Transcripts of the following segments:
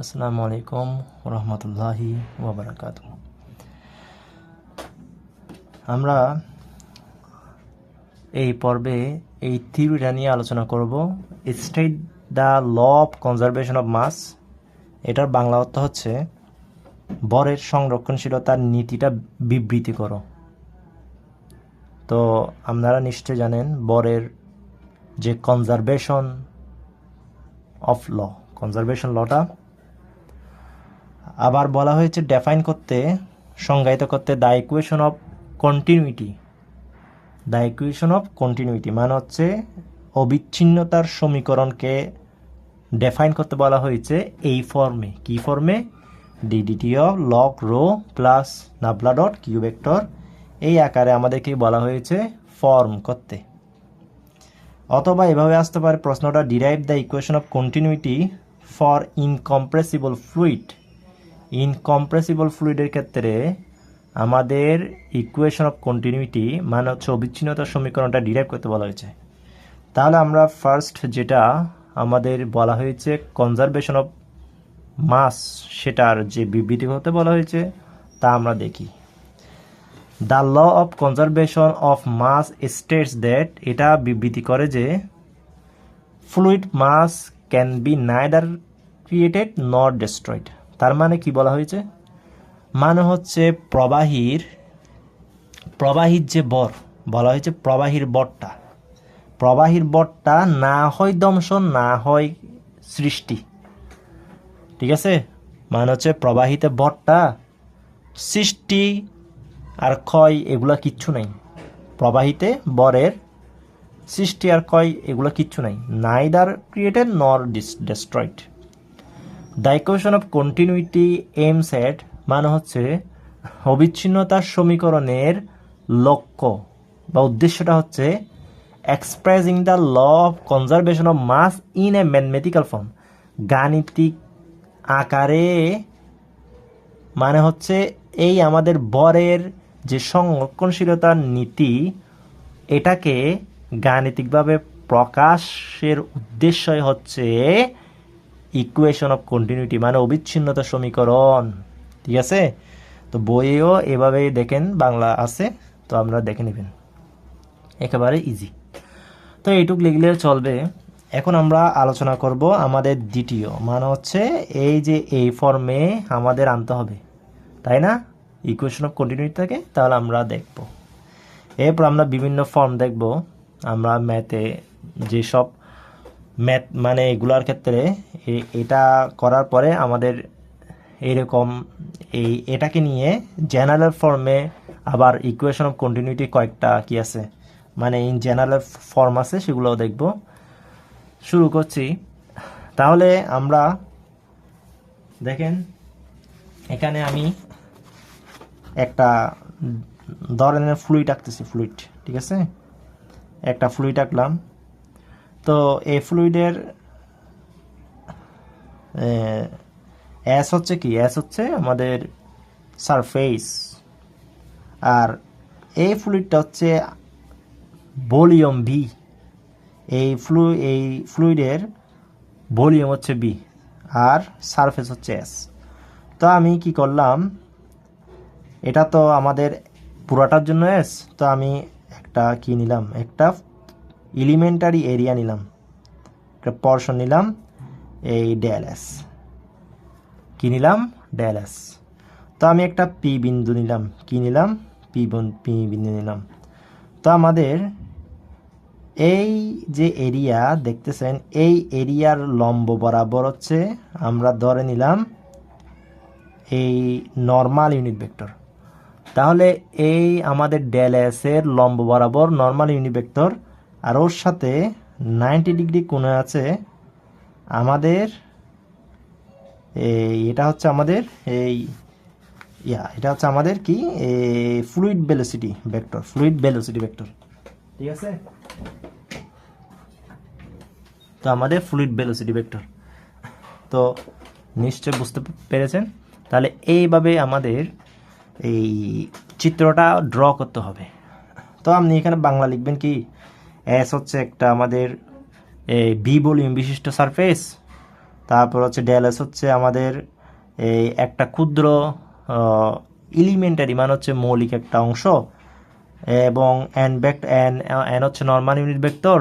আসসালামু আলাইকুম রহমতুল্লাহি আমরা এই পর্বে এই থিওরিটা নিয়ে আলোচনা করব। State the law of conservation of mass এটার বাংলা অর্থ হচ্ছে, বরের সংরক্ষণশীলতার নীতিটা বিবৃতি করো। তো আপনারা নিশ্চয় জানেন, বরের যে কনজারভেশন অফ ল কনজারভেশন লটা আবার বলা হয়েছে ডেফাইন করতে, সংজ্ঞায়িত করতে the equation of continuity the equation of continuity মানে হচ্ছে অবিচ্ছিন্নতার সমীকরণকে ডেফাইন করতে বলা হয়েছে এই ফর্মে কি ফর্মে d d t of lock rho plus nabla dot q vector এই আকারে আমাদেরকে বলা হয়েছে ফর্ম করতে। অথবা এভাবে আসতে পারে, প্রশ্নটা derive the equation of continuity for incompressible fluid incompressible ফ্লুইডের ক্ষেত্রে আমাদের ইকুয়েশন অফ কন্টিনিউটি মানে হচ্ছে অবিচ্ছিন্নতার সমীকরণটা ডিরাইভ করতে বলা হয়েছে। তাহলে আমরা ফার্স্ট যেটা আমাদের বলা হয়েছে কনজারভেশন অফ মাস সেটার যে বিবৃতি হতে বলা হয়েছে, তা আমরা দেখি। The law of conservation of mass states that এটা বিবৃতি করে যে fluid mass can be neither created not destroyed তার মানে কি বলা হয়েছে? মানে হচ্ছে প্রবাহীর প্রবাহীর যে বর, বলা হয়েছে প্রবাহীর বরটা। প্রবাহীর বরটা না হয় দংশন না হয় সৃষ্টি। ঠিক আছে? মানে হচ্ছে প্রবাহিতে বরটা, সৃষ্টি আর ক্ষয় এগুলা কিচ্ছু নাই। প্রবাহিতে বরের সৃষ্টি আর ক্ষয় এগুলো কিচ্ছু নাই। Neither created nor dis destroyed the of continuity M set মানে হচ্ছে অবিচ্ছিন্নতার সমীকরণের লক্ষ্য বা উদ্দেশ্যটা হচ্ছে expressing the law of conservation of mass in a mathematical form গাণিতিক আকারে মানে হচ্ছে এই আমাদের বরের যে সংরক্ষণশীলতার নীতি, এটাকে গাণিতিকভাবে প্রকাশের উদ্দেশ্যই হচ্ছে ইকুয়েশন অফ কন্টিনিউটি মানে অবিচ্ছিন্নতা সমীকরণ। ঠিক আছে? তো বইয়েও এভাবেই দেখেন, বাংলা আছে, তো আমরা দেখে নেবেন। একেবারে ইজি তো এইটুক লিখলে চলবে। এখন আমরা আলোচনা করব আমাদের দ্বিতীয় মানে হচ্ছে এই যে এই ফর্মে আমাদের আনতে হবে। তাই না? ইকুয়েশন অফ কন্টিনিউটি থাকে, তাহলে আমরা দেখব। এরপর আমরা বিভিন্ন ফর্ম দেখব। আমরা ম্যাথে যেসব ম্যাথ মানে এগুলার ক্ষেত্রে এটা করার পরে আমাদের এইরকম এই এটাকে নিয়ে জেনারেল ফর্মে আবার ইকুয়েশন অফ কন্টিনিউটি কয়েকটা কি আছে? মানে ইন জেনারেল ফর্ম আছে, সেগুলোও দেখব। শুরু করছি। তাহলে আমরা দেখেন, এখানে আমি একটা ধরনের ফ্লুইড আঁকতেছি ফ্লুইড ঠিক আছে? একটা ফ্লুইড আঁকলাম। তো এই ফ্লুইডের অ্যাস হচ্ছে কি? অ্যাস হচ্ছে আমাদের সারফেস আর এই ফ্লুইডটা হচ্ছে ভলিউম ভি এই ফ্লু এই ফ্লুইডের ভলিউম হচ্ছে বি আর সারফেস হচ্ছে এস তো আমি কি করলাম? এটা তো আমাদের পুরাটার জন্য এস তো আমি একটা কি নিলাম? একটা এলিমেন্টারি এরিয়া নিলাম। একটা পর্শন নিলাম, এই ডেএলএস কি নিলাম? ডেএলএস তো আমি একটা পি বিন্দু নিলাম। কি নিলাম? পি পি বিন্দু নিলাম। তো আমাদের এই যে এরিয়া দেখতেছেন, এই এরিয়ার লম্ব বরাবর হচ্ছে আমরা ধরে নিলাম এই নর্মাল ইউনিট ভেক্টর তাহলে এই আমাদের ডেল এস এর লম্ব বরাবর নর্মাল ইউনিট ভেক্টর আর ওর সাথে নাইনটি ডিগ্রি কোণে আছে আমাদের এই, এটা হচ্ছে আমাদের এই, ইয়া, এটা হচ্ছে আমাদের কি? Fluid velocity vector fluid velocity vector ঠিক আছে? তো আমাদের ফ্লুইড ভেলোসিটি ভেক্টর তো নিশ্চয় বুঝতে পেরেছেন? তাহলে এইভাবে আমাদের এই চিত্রটা ড্র করতে হবে। তো আপনি এখানে বাংলা লিখবেন কি? এস হচ্ছে একটা আমাদের বি ভলিউম বিশিষ্ট সারফেস তারপর হচ্ছে ডেলএস হচ্ছে আমাদের, এই একটা ক্ষুদ্র এলিমেন্টারি মানে হচ্ছে মৌলিক একটা অংশ, এবং এন ভেক্টর এন এন হচ্ছে নর্মাল ইউনিট ভেক্টর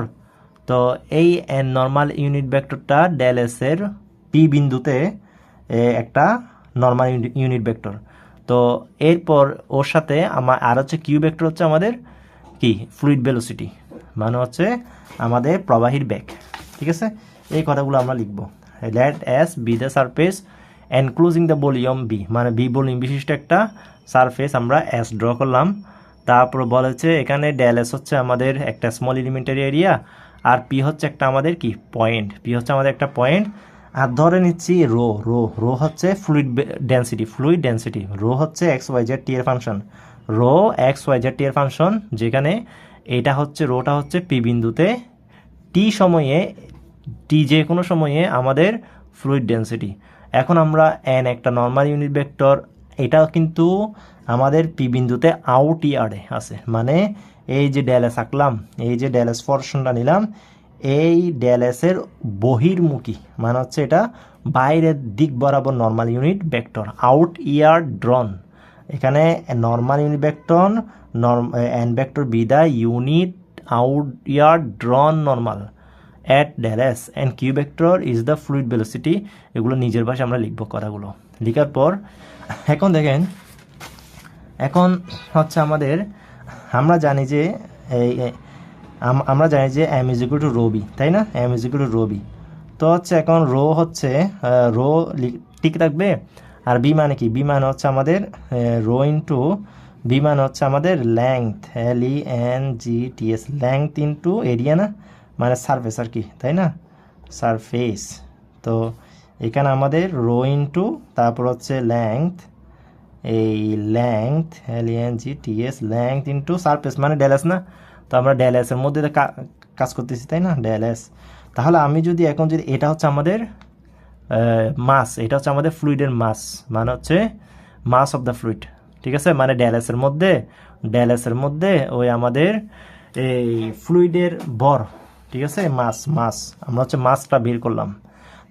তো এই এন নর্মাল ইউনিট ভেক্টরটা ডেলএস এর পি বিন্দুতে একটা নর্মাল ইউনিট ভেক্টর তো এরপর ওর সাথে আমার আর হচ্ছে কিউ ভেক্টর হচ্ছে আমাদের কি? ফ্লুইড ভেলোসিটি মানে হচ্ছে আমাদের প্রবাহীর বেগ, ঠিক আছে? এই কথাগুলো আমরা লিখব। Let S be the surface enclosing the volume B মানে বি ভলিউম বিশিষ্ট একটা সারফেস আমরা এস ড্র করলাম। তারপর বলেছে এখানে ডেল এস হচ্ছে আমাদের একটা স্মল এলিমেন্টারি এরিয়া আর পি হচ্ছে একটা আমাদের কি? পয়েন্ট পি হচ্ছে আমাদের একটা পয়েন্ট আর ধরে নিচ্ছি রো রো রো হচ্ছে fluid density fluid density rho হচ্ছে এক্স ওয়াই টি এর function rho X Y T এর ফাংশন যেখানে এটা হচ্ছে, রোটা হচ্ছে পি বিন্দুতে টি সময়ে টি যে কোনো সময়ে আমাদের ফ্লুইড ডেন্সিটি এখন আমরা এন একটা নর্মাল ইউনিট ভেক্টর এটাও কিন্তু আমাদের পি বিন্দুতে আউট ইয়ারে আছে। মানে এই যে ড্যালেস আঁকলাম, এই যে ড্যালেস পর্শনটা নিলাম, এই ড্যালেসের বহির্মুখী মানে হচ্ছে এটা বাইরের দিক বরাবর normal unit vector outward drawn এখানে normal unit vector norm N vector be the unit outward drawn normal at d S and q vector is the fluid velocity এগুলো নিজের ভাষায় আমরা লিখব কথাগুলো। লেখার পর এখন দেখেন এখন হচ্ছে আমাদের আমরা জানি যে এই এই, আম- আমরা জানি যে M is to rho V তাই না? M is to rho V তো হচ্ছে এখন রো হচ্ছে রো ঠিক থাকবে? আর বি মানে কি? বি মানে হচ্ছে আমাদের রো ইন্টু বি মানে হচ্ছে আমাদের length L E N G T S length into area না? মানে সারফেস আর কি, তাই না? সারফেস তো এখানে আমাদের রো ইন্টু তারপর হচ্ছে লেংথ এই length L E N G T S length into surface মানে ড্যালেস না? তো আমরা ড্যালেসের মধ্যে কাজ করতেছি, তাই না? ড্যালেস তাহলে আমি যদি এখন যদি এটা হচ্ছে আমাদের মাস এটা হচ্ছে আমাদের ফ্লুইডের মাস মানে হচ্ছে মাস অফ দ্য ফ্লুইড ঠিক আছে? মানে ড্যালেসের মধ্যে ড্যালেসের মধ্যে ওই আমাদের এই ফ্লুইডের বর, ঠিক আছে? মাস মাস আমরা হচ্ছে মাসটা বের করলাম।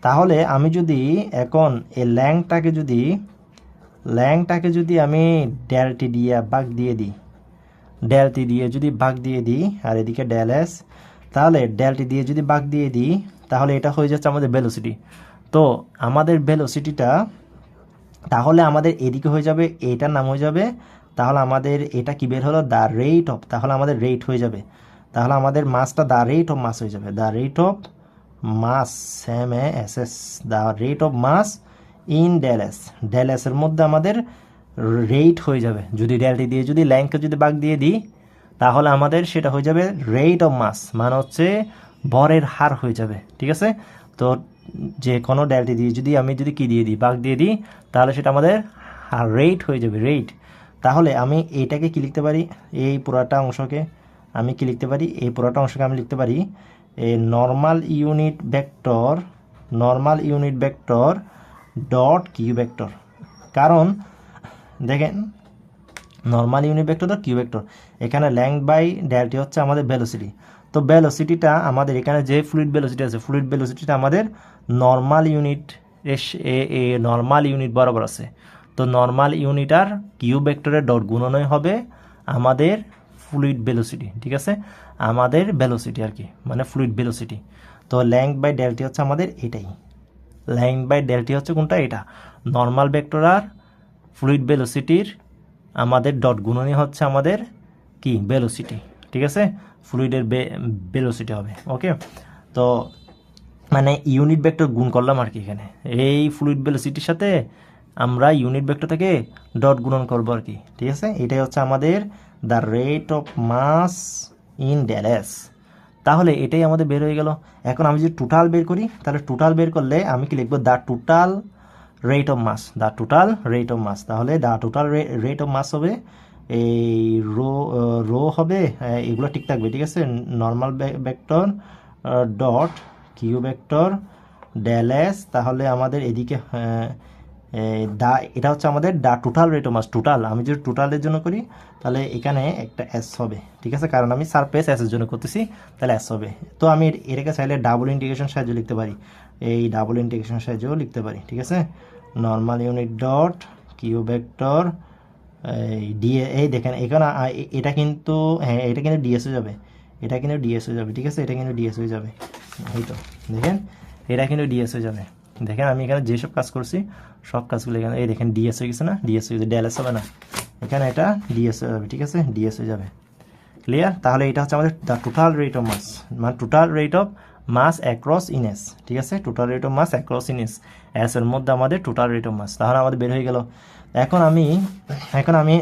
তাহলে আমি যদি এখন এই ল্যাংটাকে যদি ল্যাংটাকে যদি আমি ডেলটি দিয়ে বাগ দিয়ে দিই, ডেলটি দিয়ে যদি বাগ দিয়ে দিই, আর এদিকে ড্যালেস, তাহলে ডেলটি দিয়ে যদি বাগ দিয়ে দিই, তাহলে এটা হয়ে যাচ্ছে আমাদের ভেলোসিটি তো আমাদের ভেলোসিটিটা তাহলে আমাদের এদিকে হয়ে যাবে, এটার নাম হয়ে যাবে, তাহলে আমাদের এটা কি বের হলো? দ্য রেট অফ তাহলে আমাদের রেট হয়ে যাবে। তাহলে আমাদের মাসটা দ্য রেট অফ মাস হয়ে যাবে। The rate of mass M S S the rate of mass in ড্যালেস ড্যালেসের মধ্যে আমাদের রেট হয়ে যাবে। যদি ড্যালটি দিয়ে যদি ল্যাংকে যদি বাগ দিয়ে দিই, তাহলে আমাদের সেটা হয়ে যাবে রেট অফ মাস মানে হচ্ছে ভরের হার হয়ে যাবে। ঠিক আছে? তো যে কোনো ড্যালটি দিয়ে যদি আমি যদি কি দিয়ে দিই বাগ দিয়ে দিই, তাহলে সেটা আমাদের রেট হয়ে যাবে রেট তাহলে আমি এইটাকে কি লিখতে পারি? এই পুরাটা অংশকে আমি কি লিখতে পারি? এই পুরাটা অংশকে আমি লিখতে পারি এই normal unit vector normal unit vector dot Q vector কারণ, দেখেন নর্মাল ইউনিট ভেক্টর তো কিউ ভেক্টর এখানে ল্যাংথ বাই ডেলটি হচ্ছে আমাদের ভেলোসিটি তো ভেলোসিটিটা আমাদের এখানে যে ফ্লুইড ভেলোসিটি আছে ফ্লুইড ভেলোসিটিটা আমাদের নর্মাল ইউনিট এ নর্মাল ইউনিট বরাবর আছে। তো নর্মাল ইউনিট আর কিউ ভেক্টরের ডট গুণনই হবে আমাদের ফ্লুইড ভেলোসিটি ঠিক আছে? আমাদের ভেলোসিটি আর কি মানে ফ্লুইড ভেলোসিটি তো ল্যাংথ বাই ডেলটি হচ্ছে আমাদের এটাই। ল্যাংথ বাই ডেলটি হচ্ছে কোনটা? এটা। নর্মাল ভেক্টর আর ফ্লুইড ভেলোসিটির আমাদের ডট গুণনী হচ্ছে আমাদের কি? ভেলোসিটি ঠিক আছে? ফ্লুইডের ভেলোসিটি হবে ওকে তো মানে ইউনিট ভেক্টর গুণ করলাম আর কি এখানে। এই ফ্লুইড ভেলোসিটির সাথে আমরা ইউনিট ভেক্টর থেকে ডট গুণন করব আর কি, ঠিক আছে? এটাই হচ্ছে আমাদের the rate of mass in ড্যালেস তাহলে এটাই আমাদের বের হয়ে গেল। এখন আমি যদি টোটাল বের করি, তাহলে টোটাল বের করলে আমি কি লিখব? The total rate of mass the total rate of mass তাহলে the total rate of mass হবে এই রো রো হবে এগুলো ঠিক থাকবে, ঠিক আছে? Normal vector dot Q vector ড্যালেস তাহলে আমাদের এদিকে দা, এটা হচ্ছে আমাদের the total rate mass total আমি যদি টোটালের জন্য করি, তাহলে এখানে একটা এস হবে, ঠিক আছে? কারণ আমি সারফেস এসের জন্য করতেছি, তাহলে এস হবে। তো আমি এটাকে চাইলে ডাবল ইন্টিগ্রেশন সাহায্যে লিখতে পারি। এই ডাবল ইন্টিগ্রেশন সাহায্যেও লিখতে পারি, ঠিক আছে? Normal unit dot Q vector DA এই দেখেন, এখানে এটা কিন্তু হ্যাঁ এটা কিন্তু ডিএস হয়ে যাবে। এটা কিন্তু ডিএস হয়ে যাবে, ঠিক আছে? এটা কিন্তু ডিএস হয়ে যাবে। এই তো, দেখেন? এটা কিন্তু ডিএস হয়ে যাবে। দেখেন, আমি এখানে যেসব কাজ করছি, সব কাজগুলো এখানে, এই দেখেন ডিএস হয়ে গেছে না? ডিএস হয়ে গেছে ডেলএস হবে না। এখানে এটা ডিএস হয়ে যাবে, ঠিক আছে? ডিএস হয়ে যাবে। ক্লিয়ার তাহলে এটা হচ্ছে আমাদের টোটাল রেট অফ মাস মানে total rate of mass across in S ঠিক আছে? Total rate of mass across in S এর মধ্যে আমাদের টোটাল রেট অফ মাস তাহলে আমাদের বের হয়ে গেল। এখন আমি এখন আমি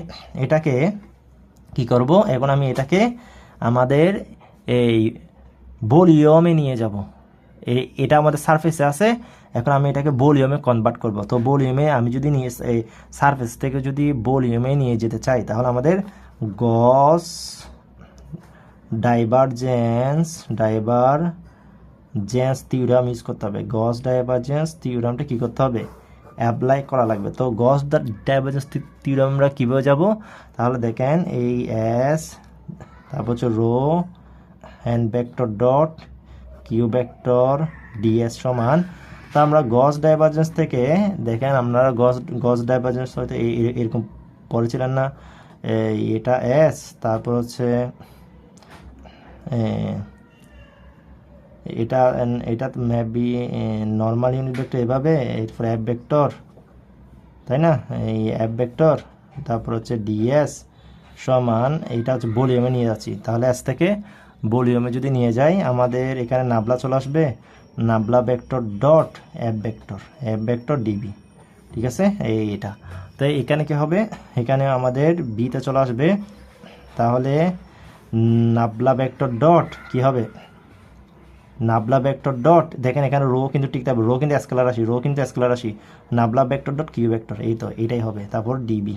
এটাকে কি করব? এখন আমি এটাকে আমাদের এই ভলিউমে নিয়ে যাব। এই এটা আমাদের সারফেসে আছে। এখন আমি এটাকে ভলিউমে কনভার্ট করব। তো ভলিউমে আমি যদি নিয়ে এই সারফেস থেকে যদি ভলিউমে নিয়ে যেতে চাই, তাহলে আমাদের Gauss divergence divergence theorem use করতে হবে। গস ডাইভারজেন্স থিওরামটা কী করতে হবে? অ্যাপ্লাই করা লাগবে। তো গস ডাইভারজেন্স থিওরাম আমরা কীভাবে যাব? তাহলে দেখেন এই এস, তারপর হচ্ছে rho hand vector dot, Q vector, DS সমান। তা আমরা গস ডাইভারজেন্স থেকে, দেখেন আপনারা গস গস ডাইভারজেন্স হয়তো এরকম পড়েছিলেন না। এটা এস, তারপর হচ্ছে এটা এটা মেবি নর্মাল ইউনিট ভেক্টর এভাবে, এরপর অ্যাপ ভেক্টর তাই না? এই অ্যাপ ভেক্টর তারপর হচ্ছে ডিএস সমান, এইটা হচ্ছে ভলিউমে নিয়ে যাচ্ছি। তাহলে এস থেকে ভলিউমে যদি নিয়ে যাই, আমাদের এখানে নাবলা চলে আসবে, nabla vector dot app vector app vector DV ঠিক আছে? এই এটা। তো এখানে কি হবে? এখানে আমাদের বিতে চলে আসবে, তাহলে নাবলা ভেক্টর ডট কি হবে? নাবলা ভেক্টর ডট দেখেন এখানে রো কিন্তু ঠিক হবে রো কিন্তু স্কেলার রাশি রো কিন্তু স্কেলার রাশি nabla vector dot Q vector এই তো এটাই হবে, তারপর ডিবি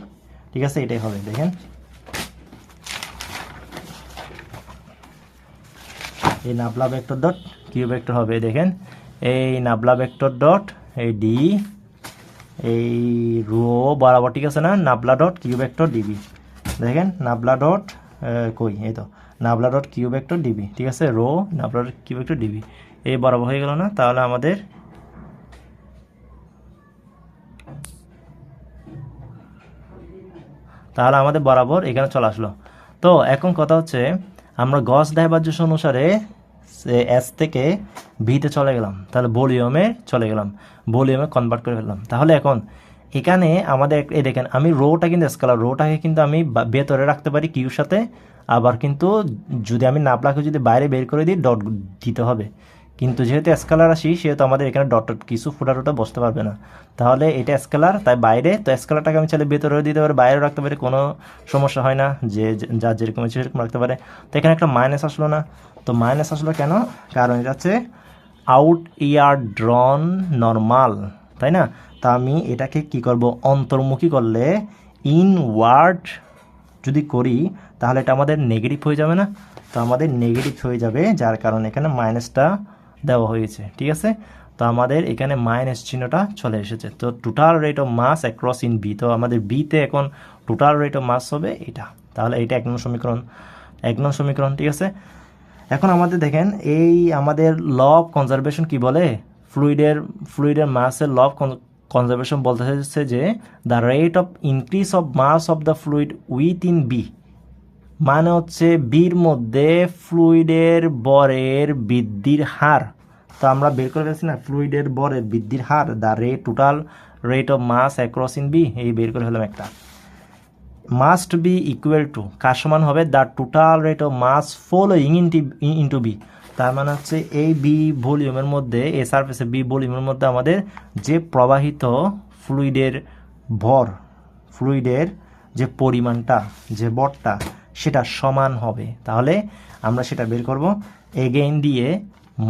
ঠিক আছে, এটাই হবে, দেখেন। এই nabla vector dot Q vector হবে, দেখেন, এই নাবলা ভেক্টর ডট এই ডি এই রো বরাবর ঠিক আছে না, nabla dot Q vector DV দেখেন, নাবলা ডট কই, এই তো nabla dot Q vector DV, ঠিক আছে? Rho nabla dot Q vector DV. এই বরাবর হয়ে গেল না? তাহলে আমাদের তাহলে আমাদের বরাবর এখানে চলে আসলো। তো এখন কথা হচ্ছে, আমরা গস ডাইভার্জেন্স অনুসারে এস থেকে ভিতে চলে গেলাম। তাহলে ভলিউমে চলে গেলাম। ভলিউমে কনভার্ট করে ফেললাম। তাহলে এখন এখানে আমাদের, এই দেখেন, আমি রোটা কিন্তু স্কেলার, রোটাকে কিন্তু আমি ভেতরে রাখতে পারি কিউর সাথে আবার কিন্তু যদি আমি নাপলাকে যদি বাইরে বের করে দিই ডট দিতে হবে। কিন্তু যেহেতু স্কেলার আসি, সেহেতু আমাদের এখানে ডট কিছু ফুটা টুটা বসতে পারবে না। তাহলে এটা স্কেলার তাই বাইরে, তো স্কেলারটাকে আমি চাইলে ভেতরে দিতে পারি, বাইরেও রাখতে পারি, কোনো সমস্যা হয় না, যে যে- যার যেরকম আছে সেরকম রাখতে পারে। তো এখানে একটা মাইনাস আসলো না। তো মাইনাস আসলো কেন? কারণ এটা হচ্ছে আউট ইয়ার ড্রন নর্মাল তাই না? তা আমি এটাকে কি করব? অন্তর্মুখী করলে ইনওয়ার্ড যদি করি তাহলে এটা আমাদের নেগেটিভ হয়ে যাবে না? তো আমাদের নেগেটিভ হয়ে যাবে, যার কারণে এখানে মাইনাসটা দেওয়া হয়েছে, ঠিক আছে? তো আমাদের এখানে মাইনাস চিহ্নটা চলে এসেছে। তো total rate of mass across in V তো আমাদের বিতে এখন টোটাল রেট অফ মাস হবে এটা। তাহলে এটা এক নম্বর সমীকরণ, এক নম্বর সমীকরণ, ঠিক আছে? এখন আমাদের দেখেন, এই আমাদের ল অফ কনজারভেশন কি বলে? ফ্লুইডের ফ্লুইডের মাসের ল অফ কনজারভেশন বলতে চাইছে যে the rate of increase of mass of the fluid with in V মানে হচ্ছে বির মধ্যে ফ্লুইডের বরের বৃদ্ধির হার। তো আমরা বের করে ফেলছি না ফ্লুইডের বরের বৃদ্ধির হার দ্য রে total rate of mass across in V এই বের করে ফেলাম একটা। মাস্ট বি ইকুয়াল টু কার সমান হবে? The total rate of mass following ENT into V তার মানে হচ্ছে এই বি ভলিউমের মধ্যে এ সারফেসে বি ভলিউমের মধ্যে আমাদের যে প্রবাহিত ফ্লুইডের ভর ফ্লুইডের যে পরিমাণটা, যে বরটা সেটা সমান হবে। তাহলে আমরা সেটা বের করব। এগেইন দিয়ে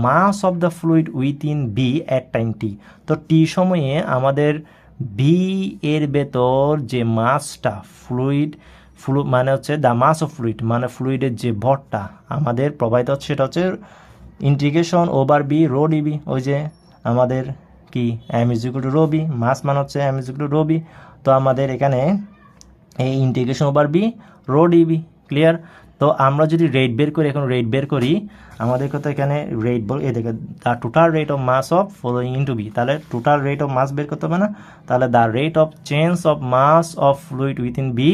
mass of the fluid with in V at time T তো টি সময়ে আমাদের বি এর ভেতর যে মাসটা ফ্লুইড ফ্লু মানে হচ্ছে দ্য মাস অফ ফ্লুইড মানে ফ্লুইডের যে ভরটা, আমাদের প্রবাহিত হচ্ছে সেটা হচ্ছে integration over V rho DV ওই যে আমাদের কি M is equal to rho V mass মান হচ্ছে M is equal to rho V তো আমাদের এখানে এই integration over V rho DV clear তো আমরা যদি রেট বের করি, এখন রেট বের করি, আমাদের কথা এখানে রেট বল এই দেখে the total rate of mass of following into V তাহলে টোটাল রেট অফ মাস বের করতে হবে না? তাহলে the rate of change of mass of fluid within V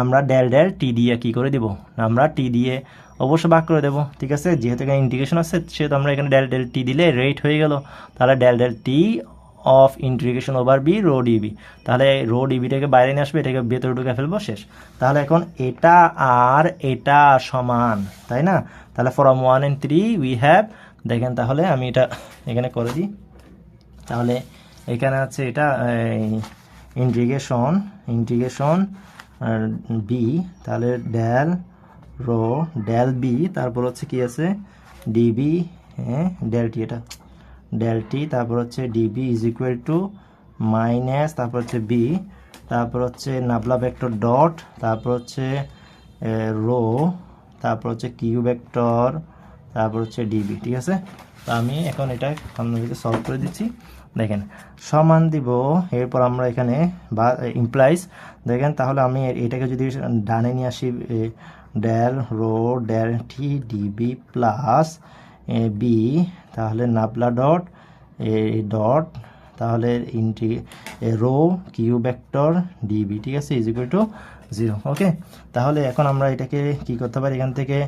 আমরা ডেল ডেল টি দিয়ে কি করে দিব? আমরা টি দিয়ে অবশ্য ভাগ করে দেবো, ঠিক আছে? যেহেতু এখানে ইন্টিগ্রেশন আছে, সেহেতু আমরা এখানে ডেল ডেল টি দিলে রেট হয়ে গেল। তাহলে del del T of integration over B rho dB তাহলে রো ডিবিটাকে বাইরে নিয়ে আসবে, এটাকে ভেতরে ঢুকে ফেলব, শেষ। তাহলে এখন এটা আর এটা সমান, তাই না? তাহলে form one and three we have দেখেন তাহলে আমি এটা এখানে করে দিই। তাহলে এখানে আছে এটা ইন্টিগ্রেশন ইন্টিগ্রেশন বি তাহলে ডেল রো ডেল বি তারপর হচ্ছে কি আছে? ডিবি হ্যাঁ ডেল টি এটা। ডেল তারপর হচ্ছে DV is equal to minus তারপর হচ্ছে বি তারপর হচ্ছে নাবলা ভেক্টর ডট তারপর হচ্ছে রো তারপর হচ্ছে কিউ ভেক্টর তারপর হচ্ছে ডিবি ঠিক আছে? তো আমি এখন এটা আপনাদেরকে সলভ করে দিচ্ছি। দেখেন, সমান দিব, এরপর আমরা এখানে বা ইমপ্লাইজ দেখেন, তাহলে আমি এটাকে যদি ডানে নিয়ে আসি del rho del T DV plus V তাহলে নাবলা ডট, এ ডট, তাহলে ইন্টি রো, কিউ ভেক্টর ডিবি, ঠিক আছে is equal to zero okay তাহলে এখন আমরা এটাকে কি করতে পারি? এখান থেকে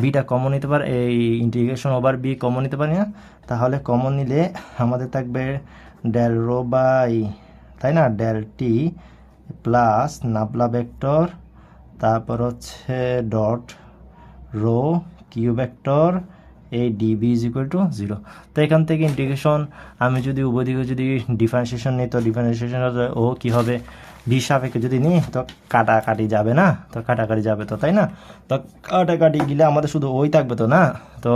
বিটা কমন নিতে পারি, এই ইন্টিগ্রেশন ওভার বি কমন নিতে পারি না তাহলে কমন নিলে আমাদের থাকবে ডেল রো বাই তাই না? Del T plus nabla vector, তারপর হচ্ছে ডট রো কিউ ভেক্টর এই DV is equal to zero তো এখান থেকে ইন্টিগ্রেশন আমি যদি উভয় দিকে যদি ডিফারেন্সিয়েশন নিই, তো ডিফারেন্সিয়েশন ও কী হবে? বি সাপেক্ষে যদি নিই, তো কাটাকাটি যাবে না? তো কাটাকাটি যাবে তো, তাই না? তো কাটাকাটি গেলে আমাদের শুধু ওই থাকবে তো না? তো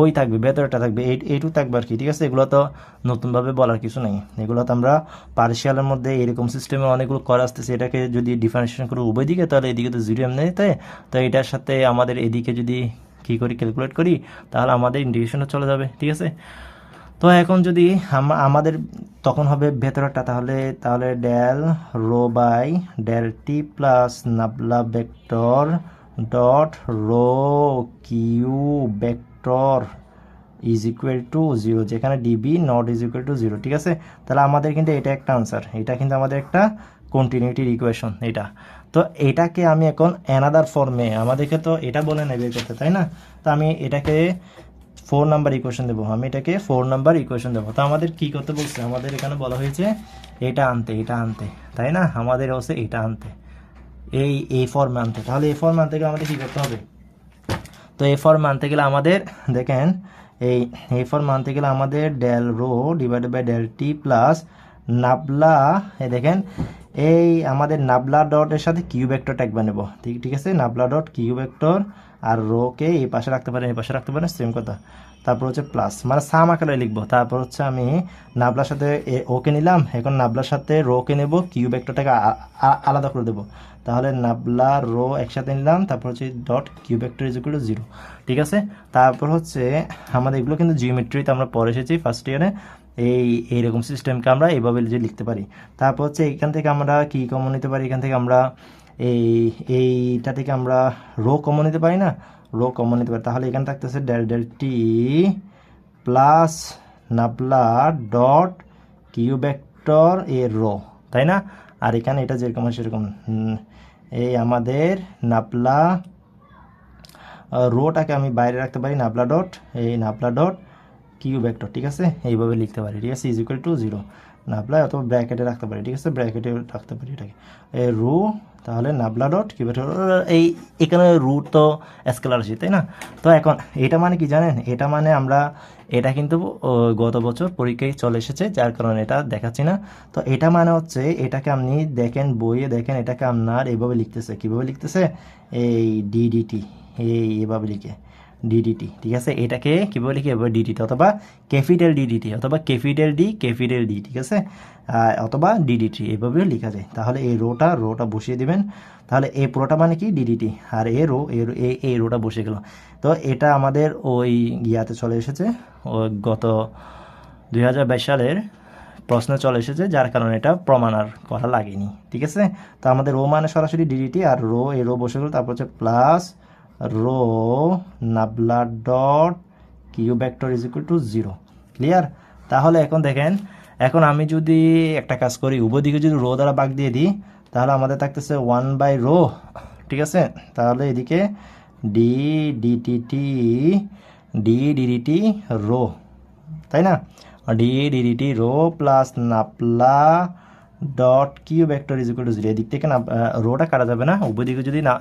ওই থাকবে, ভেতরটা থাকবে, এই এইটু থাকবে আর কি, ঠিক আছে? এগুলো তো নতুনভাবে বলার কিছু নেই। এগুলো তো আমরা পার্সিয়ালের মধ্যে এরকম সিস্টেমে অনেকগুলো করা আসতেছে, এটাকে যদি ডিফারেন্সিয়েশন করে উভয় দিকে, তাহলে এদিকে তো জিরো এমনি তাই তো এটার সাথে আমাদের এদিকে যদি কী করি ক্যালকুলেট করি, তাহলে আমাদের ইন্ডিকেশনটা চলে যাবে, ঠিক আছে? তো এখন যদি আমাদের তখন হবে ভেতরটা তাহলে তাহলে del rho by del T plus nabla vector dot rho Q vector is equal to zero যেখানে DV not is equal to zero ঠিক আছে? তাহলে আমাদের কিন্তু এটা একটা আনসার এটা কিন্তু আমাদের একটা কন্টিনিউটির ইকুয়েশন এটা। তো এটাকে আমি এখন অ্যানাদার ফর্মে আমাদেরকে তো এটা বলে নেবে করতে তাই না? তো আমি এটাকে ফোর নাম্বার ইকুয়েশন দেবো, আমি এটাকে ফোর নাম্বার ইকুয়েশন দেবো। তো আমাদের কি করতে বলছে? আমাদের এখানে বলা হয়েছে, এটা আনতে এটা আনতে, তাই না? আমাদের হচ্ছে এটা আনতে, এই এই ফর্মে আনতে। তাহলে এই ফর্মে আনতে গেলে আমাদের কী করতে হবে? তো এই ফর্মে আনতে গেলে আমাদের, দেখেন, এই এই ফর্মে আনতে গেলে আমাদের del rho divided by del T plus nabla এই দেখেন এই আমাদের নাবলা ডটের সাথে কিউ ভেক্টরটা একবার নেব ঠিক ঠিক আছে? নাবলা ডট কিউ ভেক্টর আর রোকে এই পাশে রাখতে পারেন, এই পাশে রাখতে পারেন সেম কথা। তারপর হচ্ছে প্লাস মানে সাম আকারে লিখব। তারপর হচ্ছে আমি নাবলার সাথে ওকে নিলাম, এখন নাবলার সাথে রোকে নেব, কিউ ভেক্টরটাকে আলাদা করে দেবো। তাহলে নাবলা রো একসাথে নিলাম, তারপর হচ্ছে dot Q vector is equal to zero ঠিক আছে? তারপর হচ্ছে আমাদের এগুলো কিন্তু জিওমেট্রিতে আমরা পড়ে এসেছি ফার্স্ট ইয়ারে এই, এইরকম সিস্টেমকে আমরা এইভাবে যে লিখতে পারি। তারপর হচ্ছে এখান থেকে আমরা কি কমন নিতে পারি? এখান থেকে আমরা এই, এইটা থেকে আমরা রো কমন নিতে পারি না? রো কমন নিতে পারি। তাহলে এখানে থাকতেছে del del T plus nabla dot Q vector এ রো তাই না? আর এখানে এটা যেরকম আছে সেরকম। এই আমাদের নাপলা রোটাকে আমি বাইরে রাখতে পারি নাপলা ডট এই নাপলা ডট কিউ ভেক্টর, ঠিক আছে? এইভাবে লিখতে পারি, ঠিক আছে? Is equal to zero nabla অথবা ব্র্যাকেটে রাখতে পারি, ঠিক আছে? ব্র্যাকেটে রাখতে পারি এটাকে। রু তাহলে নাবলা ডট কিউ ভেক্টর, এই এখানে রুট তো স্কেলার আছে তাই না? তো এখন এটা মানে কি জানেন? এটা মানে আমরা, এটা কিন্তু গত বছর পরীক্ষায় চলে এসেছে, যার কারণে এটা দেখাচ্ছি না। তো এটা মানে হচ্ছে, এটাকে আপনি দেখেন বইয়ে, দেখেন এটাকে আপনার এইভাবে লিখতেছে। কীভাবে লিখতেছে? এই ডিডিটি এই এভাবে লিখে। ডিডিটি ঠিক আছে? এটাকে কীভাবে লিখে এভাবে ডিডিটি অথবা ক্যাপিটাল ডিডিটি অথবা ক্যাপিটাল ডি ক্যাপিটাল ডি ঠিক আছে? অথবা ডিডিটি এভাবেও লেখা যায়। তাহলে এই রোটা রোটা বসিয়ে দিবেন। তাহলে এই পুরোটা মানে কি? ডিডিটি আর এ রো এ এই রোটা বসে গেল। তো এটা আমাদের ওই ইয়াতে চলে এসেছে। ও গত দুই হাজার বাইশ সালের প্রশ্ন চলে এসেছে, যার কারণে এটা প্রমাণ আর করা লাগেনি, ঠিক আছে? তো আমাদের রো মানে সরাসরি ডিডিটি আর রো এই রো বসে গেল। তারপর হচ্ছে plus rho nabla dot Q vector is equal to zero. Clear? তাহলে এখন দেখেন, এখন আমি যদি একটা কাজ করি, উভয় যদি রো দ্বারা বাগ দিয়ে দিই, তাহলে আমাদের থাকতেছে ওয়ান বাই রো। ঠিক আছে? তাহলে এদিকে D DTT D DDT rho. তাই না? D DDT rho plus nabla dot Q vector is equal to zero এদিক থেকে না রোটা কাটা যাবে না। উভয় দিকে যদি না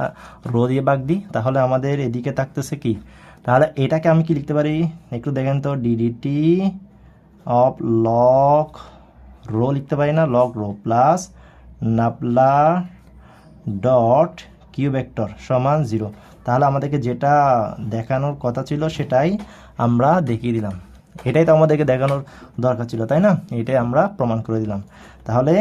রো দিয়ে বাগ দিই, তাহলে আমাদের এদিকে থাকতেছে কি? তাহলে এটাকে আমি কি লিখতে পারি? একটু দেখেন তো ডিডিটি অফ লক রো লিখতে পারি না? Log rho plus nabla dot Q vector সমান জিরো তাহলে আমাদেরকে যেটা দেখানোর কথা ছিল সেটাই আমরা দেখিয়ে দিলাম। এটাই তো আমাদেরকে দেখানোর দরকার ছিল, তাই না? এটাই আমরা প্রমাণ করে দিলাম। তাহলে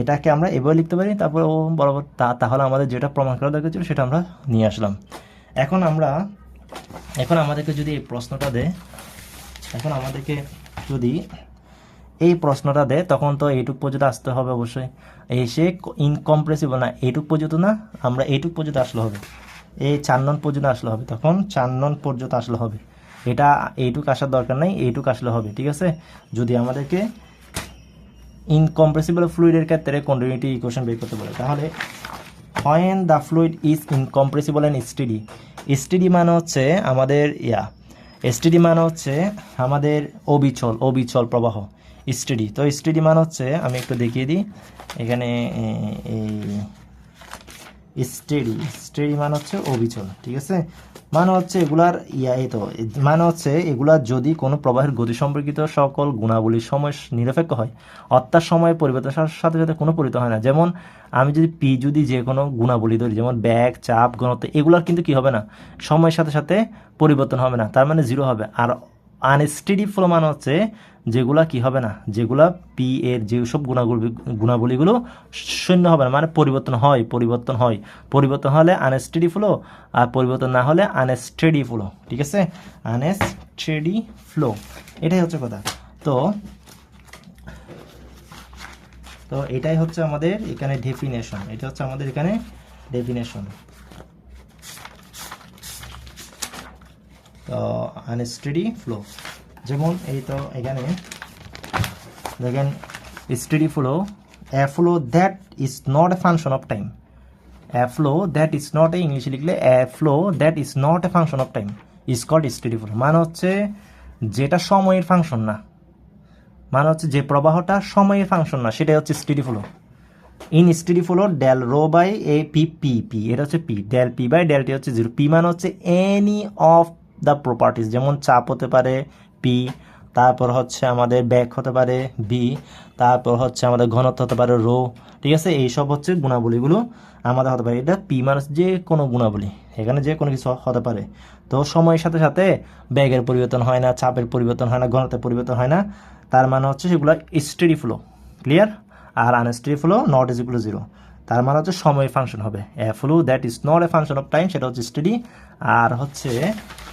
এটাকে আমরা এভাবে লিখতে পারি, তারপর ও বরাবর তাহলে আমাদের যেটা প্রমাণ করা দরকার ছিল সেটা আমরা নিয়ে আসলাম। এখন আমরা, এখন আমাদেরকে যদি এই প্রশ্নটা দেয়, এখন আমাদেরকে যদি এই প্রশ্নটা দেয়, তখন তো এইটুক পর্যন্ত আসতে হবে অবশ্যই। এসে ইনকম্প্রেসিবল না, এইটুক পর্যন্ত না, আমরা এইটুক পর্যন্ত আসলে হবে। এই চার নন পর্যন্ত আসলে হবে। তখন চার নন পর্যন্ত আসলে হবে। এটা এইটুক আসার দরকার নেই, এইটুক আসলে হবে, ঠিক আছে? যদি আমাদেরকে ইনকম্প্রেসিবল ফ্লুইডের ক্ষেত্রে কন্টিনিউটি ইকুয়েশন বের করতে বলে। তাহলে when the fluid is incompressible and steady steady মানে হচ্ছে আমাদের, ইয়া স্টেডি মানে হচ্ছে আমাদের অবিচল অবিচল প্রবাহ স্টিডি তো স্টিডি মানে হচ্ছে, আমি একটু দেখিয়ে দিই, এখানে এই স্টেডি স্টেডি মানে হচ্ছে অবিচল, ঠিক আছে? মানে হচ্ছে এগুলার ইয়া, এই তো মানে হচ্ছে এগুলা যদি কোনো প্রবাহের গতি সম্পর্কিত সকল গুণাবলীর সময় নিরপেক্ষ হয়, অর্থাৎ সময় পরিবর্তনের সাথে সাথে সাথে কোনো পরিবর্তন হয় না। যেমন আমি যদি পি যদি যে কোনো গুণাবলী ধরি, যেমন ব্যাগ, চাপ, ঘনত্ব, এগুলার কিন্তু কি হবে না? সময়ের সাথে সাথে পরিবর্তন হবে না, তার মানে জিরো হবে। আর আনস্টেডি ফ্লো মানে হচ্ছে যেগুলা কি হবে না, যেগুলা পি এর যেসব গুণাগুলি, গুণাবলীগুলো শূন্য হবে না মানে পরিবর্তন হয় পরিবর্তন হয়। পরিবর্তন হলে আনস্টেডি ফ্লো আর পরিবর্তন না হলে আনস্টেডি ফ্লো ঠিক আছে? আনস্টেডি ফ্লো এটাই হচ্ছে কথা। তো তো এটাই হচ্ছে আমাদের এখানে ডেফিনেশন এটা হচ্ছে আমাদের এখানে ডেফিনেশন আনস্টেডি ফ্লো যেমন এই তো এখানে, দেখেন steady flow a flow that is not a function of time flow that is not a ইংলিশে লিখলে flow that is not a function of time is called steady flow মানে হচ্ছে, যেটা সময়ের ফাংশন না। মানে হচ্ছে, যে প্রবাহটা সময়ের ফাংশন না, সেটাই হচ্ছে steady flow in steady flow del rho by a P P P এটা হচ্ছে P del P by del T হচ্ছে জিরো পি মানে হচ্ছে এনি অফ দ্য প্রপার্টিস যেমন চাপ হতে পারে পি তারপর হচ্ছে আমাদের ব্যাগ হতে পারে বি তারপর হচ্ছে আমাদের ঘনত্ব হতে পারে রো ঠিক আছে? এইসব হচ্ছে গুণাবলীগুলো আমাদের হতে পারে। এটা পি মানে যে কোনো গুণাবলী, এখানে যে কোনো কিছু হতে পারে। তো সময়ের সাথে সাথে ব্যাগের পরিবর্তন হয় না, চাপের পরিবর্তন হয় না, ঘনত্বের পরিবর্তন হয় না। তার মানে হচ্ছে সেগুলো steady flow clear R unsteady flow not is equal zero তার মানে হচ্ছে সময় ফাংশন হবে। A flow that is not a function of time সেটা হচ্ছে স্টেডি আর হচ্ছে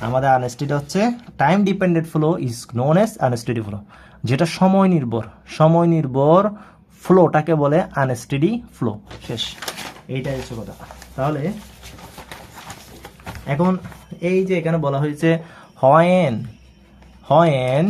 আমাদের আনস্টেডি হচ্ছে time dependent flow is known as unsteady flow যেটা সময় নির্ভর সময় নির্ভর ফ্লোটাকে বলে আনস্টেডি ফ্লো শেষ। এইটাই হচ্ছে কথা। তাহলে এখন এই যে এখানে বলা হয়েছে, হয়েন হয়েন